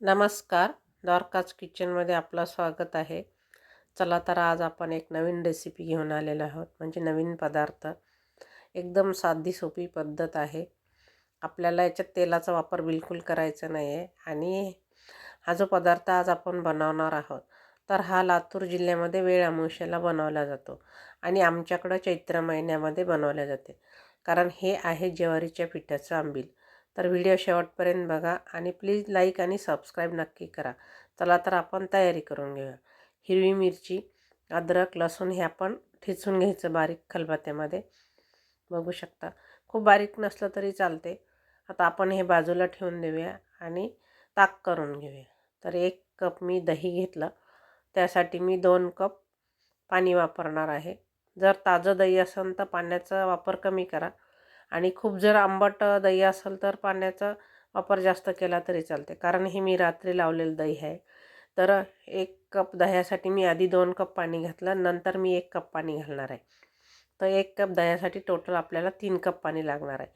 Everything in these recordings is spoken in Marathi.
नमस्कार. द्वारकाच किचनमध्ये आपलं स्वागत आहे. चला तर आज आपण एक नवीन रेसिपी घेऊन आलेलो आहोत. म्हणजे नवीन पदार्थ. एकदम साधी सोपी पद्धत आहे. आपल्याला याच्यात तेलाचा वापर बिलकुल करायचा नाही आहे आणि हा जो पदार्थ आज आपण बनवणार आहोत तर हा लातूर जिल्ह्यामध्ये वेळ अमावस्याला बनवला जातो. आणि आमच्याकडं चैत्र महिन्यामध्ये बनवल्या जाते. कारण हे आहे ज्वारीच्या पिठाचं आंबील. तर व्हिडिओ शेवटपर्यंत बघा आणि प्लीज लाईक आणि सबस्क्राईब नक्की करा. चला तर आपण तयारी करून घेऊया. हिरवी मिरची अद्रक लसूण हे आपण ठेचून घ्यायचं बारीक खलबत्त्यामध्ये. बघू शकता. खूप बारीक नसलं तरी चालते. आता आपण हे बाजूला ठेवून देऊया आणि ताक करून घेऊया. तर एक कप मी दही घेतलं. त्यासाठी मी दोन कप पाणी वापरणार आहे. जर ताजं दही असेल तर पाण्याचा वापर कमी करा. आणि खूप जर आंबट दही असेल तर पाण्याचा वापर जास्त केला तरी चालते. कारण हे मी रात्री लावलेलं दही आहे. तर एक कप दह्यासाठी मी आधी दोन कप पाणी घातलं नंतर मी एक कप पाणी घालणार आहे. तर एक कप दह्यासाठी टोटल आपल्याला तीन कप पाणी लागणार आहे.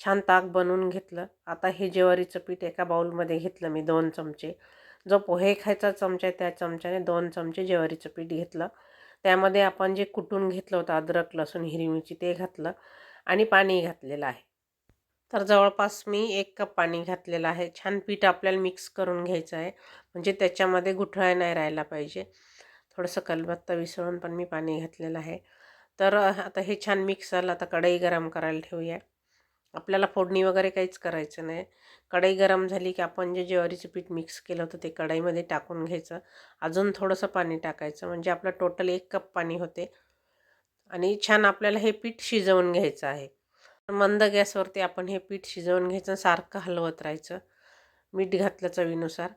छान ताक बनवून घेतलं. आता हे ज्वारीचं पीठ एका बाऊलमध्ये घेतलं मी दोन चमचे. जो पोहे खायचा चमचा आहे त्या चमच्याने दोन चमचे ज्वारीचं पीठ घेतलं. त्यामध्ये आपण जे कुटून घेतलं होतं अद्रक लसूण हिरवी मिरची ते घातलं. आणि पाणी घातलेलं आहे. तर जवळपास मी एक कप पाणी घातलेलं आहे. छान पीठ आपल्याला मिक्स करून घ्यायचं आहे. म्हणजे त्याच्यामध्ये गुठळा नाही राहायला पाहिजे. थोडंसं कलबत्ता विसळून पण मी पाणी घातलेलं आहे. तर आता हे छान मिक्स झालं. आता कढई गरम करायला ठेवूया. आपल्याला फोडणी वगैरे काहीच करायचं नाही. कढई गरम झाली की आपण जे ज्वारीचं पीठ मिक्स केलं होतं ते कढईमध्ये टाकून घ्यायचं. अजून थोडंसं पाणी टाकायचं. म्हणजे आपलं टोटल एक कप पाणी होते. आणि छान आपल्याला हे पीठ शिजवून घ्यायचं आहे. मंद गॅसवरती आपण हे पीठ शिजवून घ्यायचं सारखं हलवत राहायचं. मीठ घातलं चवीनुसार.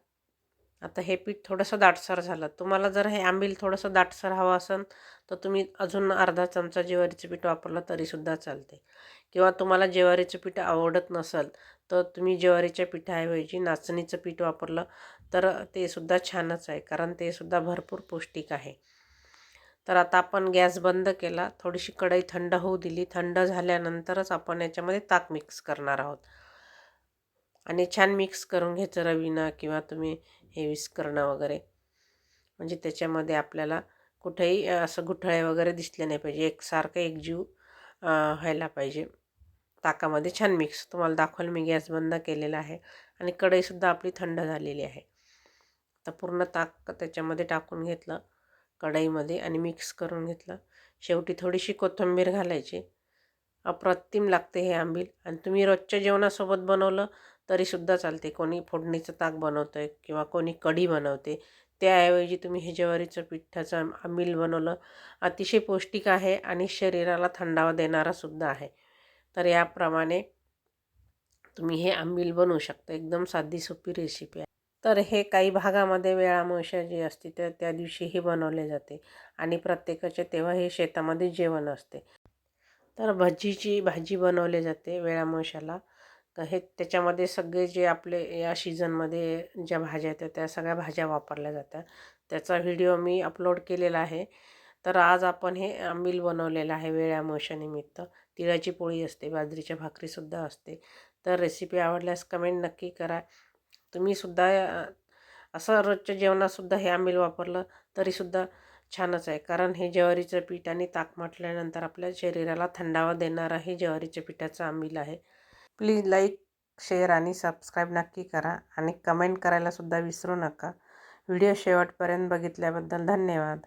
आता हे पीठ थोडंसं दाटसर झालं. तुम्हाला जर हे आंबील थोडंसं दाटसर हवं असेल तर तुम्ही अजून अर्धा चमचा ज्वारीचं पीठ वापरलं तरीसुद्धा चालते. किंवा तुम्हाला ज्वारीचं पीठ आवडत नसेल तर तुम्ही ज्वारीच्या पिठाऐवजी नाचणीचं पीठ वापरलं तर ते सुद्धा छानच आहे. कारण ते सुद्धा भरपूर पौष्टिक आहे. तर आता आपण गॅस बंद केला. थोडीशी कढई थंड होऊ दिली. थंड झाल्यानंतरच आपण याच्यामध्ये ताक मिक्स करणार आहोत. आणि छान मिक्स करून घ्यायचं रवीना किंवा तुम्ही हे विस्करणं वगैरे. म्हणजे त्याच्यामध्ये आपल्याला कुठेही असं गुठळे वगैरे दिसले नाही पाहिजे. एकसारखं एकजीव व्हायला पाहिजे. ताकामध्ये छान मिक्स तुम्हाला दाखवलं मी गॅस बंद केलेला आहे. आणि कढईसुद्धा आपली थंड झालेली आहे. तर पूर्ण ताक त्याच्यामध्ये टाकून घेतलं. कढईमध्ये आणि मिक्स करून घेतलं. शेवटी थोडीशी कोथिंबीर घालायची. अप्रतिम लागते हे आंबील. आणि तुम्ही रोजच्या जेवणासोबत बनवलं तरीसुद्धा चालते. कोणी फोडणीचं ताक बनवतं आहे किंवा कोणी कढी बनवते त्याऐवजी तुम्ही हे ज्वारीचं पिठाचं आंबील बनवलं अतिशय पौष्टिक आहे आणि शरीराला थंडावा देणारासुद्धा आहे. तर याप्रमाणे तुम्ही हे आंबील बनवू शकता. एकदम साधी सोपी रेसिपी आहे. तर हे काही भागामध्ये वेळामुळशा जी असते तर त्या दिवशीही बनवले जाते आणि प्रत्येकाचे तेव्हा हे शेतामध्ये जेवण असते. तर भजीची भाजी बनवली जाते वेळामोशाला. हे त्याच्यामध्ये सगळे जे आपले या सीझनमध्ये ज्या भाज्या येतात त्या सगळ्या भाज्या वापरल्या जातात. त्याचा व्हिडिओ मी अपलोड केलेला आहे. तर आज आपण हे आंबील बनवलेलं आहे वेळामोशानिमित्त तिळाची पोळी असते बाजरीच्या भाकरीसुद्धा असते. तर रेसिपी आवडल्यास कमेंट नक्की करा. तुम्हीसुद्धा असं रोजच्या जेवणातसुद्धा हे आंबील वापरलं तरीसुद्धा छानच आहे. कारण हे ज्वारीचं पीठ आणि ताक म्हटल्यानंतर आपल्या शरीराला थंडावा देणारा हे ज्वारीच्या पिठाचं आंबील आहे. प्लीज लाईक शेअर आणि सबस्क्राईब नक्की करा आणि कमेंट करायलासुद्धा विसरू नका. व्हिडिओ शेवटपर्यंत बघितल्याबद्दल धन्यवाद.